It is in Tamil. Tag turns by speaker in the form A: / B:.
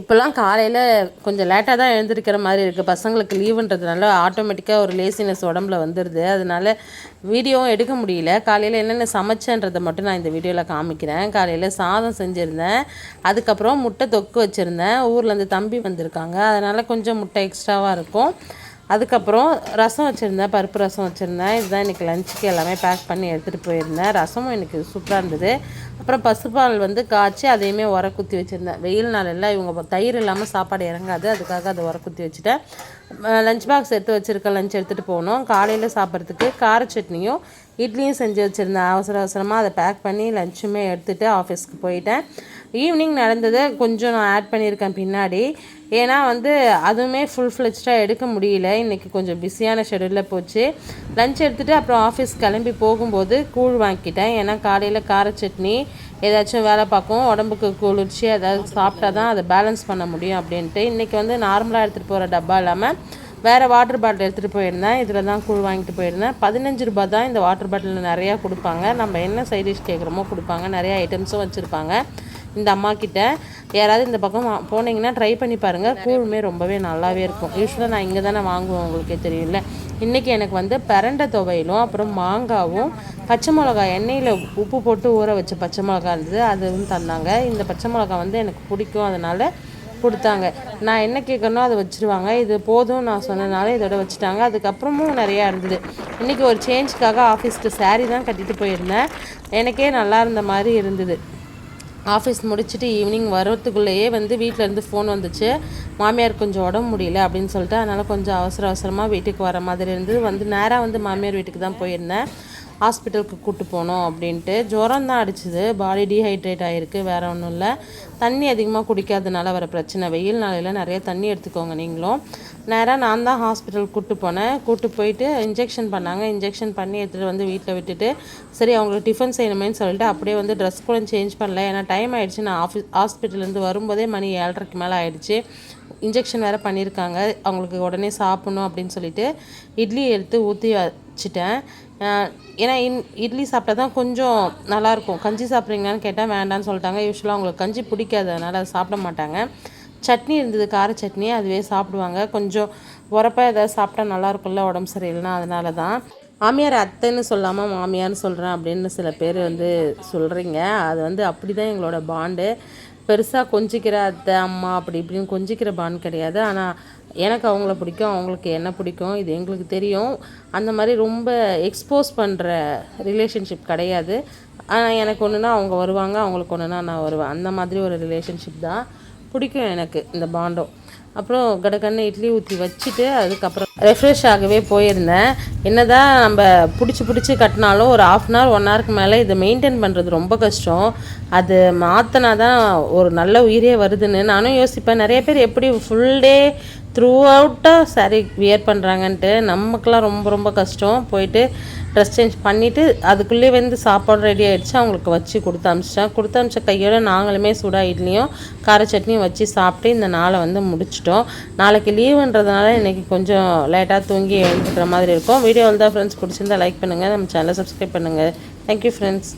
A: இப்போல்லாம் காலையில் கொஞ்சம் லேட்டாக தான் எழுந்திருக்கிற மாதிரி இருக்குது பசங்களுக்கு லீவுன்றதுனால ஆட்டோமேட்டிக்காக ஒரு லேசினஸ் உடம்புல வந்துடுது அதனால் வீடியோவும் எடுக்க முடியல. காலையில் என்னென்ன சமைச்சேன்றதை மட்டும் நான் இந்த வீடியோவில் காமிக்கிறேன். காலையில் சாதம் செஞ்சுருந்தேன். அதுக்கப்புறம் முட்டை தொக்கு வச்சுருந்தேன். ஊர்லேருந்து தம்பி வந்திருக்காங்க. அதனால் கொஞ்சம் முட்டை எக்ஸ்ட்ராவாக இருக்கும். அதுக்கப்புறம் ரசம் வச்சுருந்தேன் பருப்பு ரசம் வச்சுருந்தேன். இதுதான் இன்றைக்கி லஞ்சுக்கு எல்லாமே பேக் பண்ணி எடுத்துகிட்டு போயிருந்தேன். ரசமும் எனக்கு சூப்பராக இருந்தது. அப்புறம் பசுப்பால் வந்து காய்ச்சி அதையுமே உர குத்தி வச்சுருந்தேன். வெயில் நாளெல்லாம் இவங்க தயிர் இல்லாமல் சாப்பாடு இறங்காது. அதுக்காக அதை உர குத்தி வச்சுட்டேன் லஞ்ச் பாக்ஸ் எடுத்து வச்சுருக்கேன் லஞ்ச் எடுத்துகிட்டு போகணும் காலையில் சாப்பிட்றதுக்கு கார சட்னியும் இட்லியும் செஞ்சு வச்சுருந்தேன். அவசர அவசரமாக அதை பேக் பண்ணி லஞ்சுமே எடுத்துகிட்டு ஆஃபீஸ்க்கு போயிட்டேன். ஈவினிங் நடந்ததை கொஞ்சம் நான் ஆட் பண்ணியிருக்கேன் பின்னாடி. ஏன்னா வந்து அதுவுமே ஃபுல் ஃப்ளெஜ்டாக எடுக்க முடியல. இன்றைக்கி கொஞ்சம் பிஸியான ஷெடியூலில் போச்சு. லஞ்ச் எடுத்துகிட்டு அப்புறம் ஆஃபீஸ் கிளம்பி போகும்போது கூழ் வாங்கிக்கிட்டேன். ஏன்னா காலையில் கார சட்னி ஏதாச்சும் வேலை பார்க்கும் உடம்புக்கு குளிர்ச்சி ஏதாவது சாப்பிட்டா தான் அதை பேலன்ஸ் பண்ண முடியும் அப்படின்ட்டு. இன்றைக்கி வந்து நார்மலாக எடுத்துகிட்டு போகிற டப்பா இல்லாமல் வேறு வாட்டர் பாட்டில் எடுத்துகிட்டு போயிருந்தேன். இதில் தான் கூழ் வாங்கிட்டு போயிருந்தேன். பதினஞ்சு ரூபா தான் இந்த வாட்டர் பாட்டிலில் நிறையா கொடுப்பாங்க. நம்ம என்ன சைட் டிஷ் கேட்குறோமோ கொடுப்பாங்க. நிறையா ஐட்டம்ஸும் வச்சுருப்பாங்க. இந்த அம்மா கிட்ட. யாராவது இந்த பக்கம் போனீங்கன்னா ட்ரை பண்ணி பாருங்கள் கூழுமே ரொம்பவே நல்லாவே இருக்கும். யூஸ்வலாக நான் இங்கே தானே வாங்குவேன் உங்களுக்கே தெரியல இன்றைக்கி எனக்கு வந்து பிரண்டை துவையிலும் அப்புறம் மாங்காவும் பச்சை மிளகா எண்ணெயில் உப்பு போட்டு ஊற வச்ச பச்சை மிளகா இருந்தது அதுவும் தந்தாங்க. இந்த பச்சை மிளகா வந்து எனக்கு பிடிக்கும் அதனால் கொடுத்தாங்க. நான் என்ன கேட்கணும் அதை வச்சுருவாங்க. இது போதும் நான் சொன்னதுனால இதோட வச்சுட்டாங்க. அதுக்கப்புறமும் நிறையா இருந்தது. இன்றைக்கி ஒரு சேஞ்சுக்காக ஆஃபீஸ்க்கு சாரீ தான் கட்டிட்டு போயிருந்தேன். எனக்கே நல்லா இருந்த மாதிரி இருந்தது. ஆஃபீஸ் முடிச்சுட்டு ஈவினிங் வரத்துக்குள்ளேயே வந்து வீட்டிலேருந்து ஃபோன் வந்துச்சு. மாமியார் கொஞ்சம் உடம்பு முடியல அப்படின்னு சொல்லிட்டு அதனால் கொஞ்சம் அவசர அவசரமாக வீட்டுக்கு வர மாதிரி இருந்து வந்து நேராக வந்து மாமியார் வீட்டுக்கு தான் போயிருந்தேன். ஹாஸ்பிட்டலுக்கு கூப்பிட்டு போனோம் அப்படின்ட்டு. ஜுரம் தான் அடிச்சுது. பாடி டீஹைட்ரேட் ஆகிருக்கு வேறு ஒன்றும் இல்லை. தண்ணி அதிகமாக குடிக்காதனால வர பிரச்சனை. வெயில் நாளையில் நிறைய தண்ணி எடுத்துக்கோங்க நீங்களும். நேராக நான் தான் ஹாஸ்பிட்டல் கூப்பிட்டு போனேன். கூப்பிட்டு போயிட்டு இன்ஜெக்ஷன் பண்ணாங்க. இன்ஜெக்ஷன் பண்ணி எடுத்துகிட்டு வந்து வீட்டில் விட்டுட்டு சரி அவங்களுக்கு டிஃபன் செய்யணுமேனு சொல்லிட்டு அப்படியே வந்து ட்ரெஸ் கூட சேஞ்ச் பண்ணல. ஏன்னா டைம் ஆகிடுச்சு நான் ஆஃபீஸ் ஹாஸ்பிட்டல்லேருந்து வரும்போதே மணி ஏழரைக்கு மேலே ஆகிடுச்சு இன்ஜெக்ஷன் வேறு பண்ணியிருக்காங்க. அவங்களுக்கு உடனே சாப்பிட்ணும் அப்படின்னு சொல்லிட்டு இட்லி எடுத்து ஊற்றி வச்சுட்டேன். ஏன்னா இன் இட்லி சாப்பிட்டா தான் கொஞ்சம் நல்லாயிருக்கும். கஞ்சி சாப்பிட்றீங்களான்னு கேட்டால் வேண்டான்னு சொல்லிட்டாங்க. யூஸ்வலாக அவங்களுக்கு கஞ்சி பிடிக்காது அதனால் அதை சாப்பிட மாட்டாங்க. சட்னி இருந்தது கார சட்னி அதுவே சாப்பிடுவாங்க. கொஞ்சம் உரப்பாக ஏதாவது சாப்பிட்டா நல்லாயிருக்கும்ல உடம்பு சரியில்லைனா அதனால தான் மாமியார் அத்தைன்னு சொல்லாமல் மாமியார்னு சொல்கிறேன் அப்படின்னு சில பேர் வந்து சொல்கிறீங்க அது வந்து அப்படி தான் எங்களோட பாண்டு பெருசாக கொஞ்சிக்கிற அத்தை அம்மா அப்படி இப்படின்னு கொஞ்சிக்கிற பாண்ட் கிடையாது. ஆனால் எனக்கு அவங்கள பிடிக்கும் அவங்களுக்கு என்ன பிடிக்கும் இது எங்களுக்கு தெரியும். அந்த மாதிரி ரொம்ப எக்ஸ்போஸ் பண்ணுற ரிலேஷன்ஷிப் கிடையாது. ஆனால் எனக்கு ஒன்றுனா அவங்க வருவாங்க அவங்களுக்கு ஒன்றுனா நான் வருவேன். அந்த மாதிரி ஒரு ரிலேஷன்ஷிப் தான் பிடிக்கும் எனக்கு இந்த பாண்டம் அப்புறம் கடக்கண்ணு இட்லி ஊற்றி வச்சுட்டு அதுக்கப்புறம் ரெஃப்ரெஷ் ஆகவே போயிருந்தேன். என்னதான் நம்ம பிடிச்சி பிடிச்சி கட்டினாலும் ஒரு ஆஃப் அன் ஹவர் ஒன் ஹவருக்கு மேலே இதை மெயின்டைன் பண்ணுறது ரொம்ப கஷ்டம். அது மாற்றினா தான் ஒரு நல்ல உயிரே வருதுன்னு நானும் யோசிப்பேன். நிறைய பேர் எப்படி ஃபுல் டே த்ரூ அவுட்டாக சாரீ வியர் பண்ணுறாங்கன்ட்டு நமக்கெலாம் ரொம்ப ரொம்ப கஷ்டம். போயிட்டு ட்ரெஸ் சேஞ்ச் பண்ணிவிட்டு அதுக்குள்ளேயே வந்து சாப்பாடு ரெடி ஆகிடுச்சு அவங்களுக்கு வச்சு கொடுத்து அமிச்சிட்டேன் கொடுத்து அமிச்ச கையோடு நாங்களுமே சுடா இட்லியும் கார சட்னியும் வச்சு சாப்பிட்டு இந்த நாளை வந்து முடிச்சிட்டோம். நாளைக்கு லீவுன்றதுனால இன்றைக்கி கொஞ்சம் லேட்டாக தூங்கி எழுந்துக்கிற மாதிரி இருக்கும். வீடியோ வந்து ஃப்ரெண்ட்ஸ் பிடிச்சிருந்தா லைக் பண்ணுங்கள் நம்ம சேனலை சப்ஸ்கிரைப் பண்ணுங்கள் தேங்க்யூ ஃப்ரெண்ட்ஸ்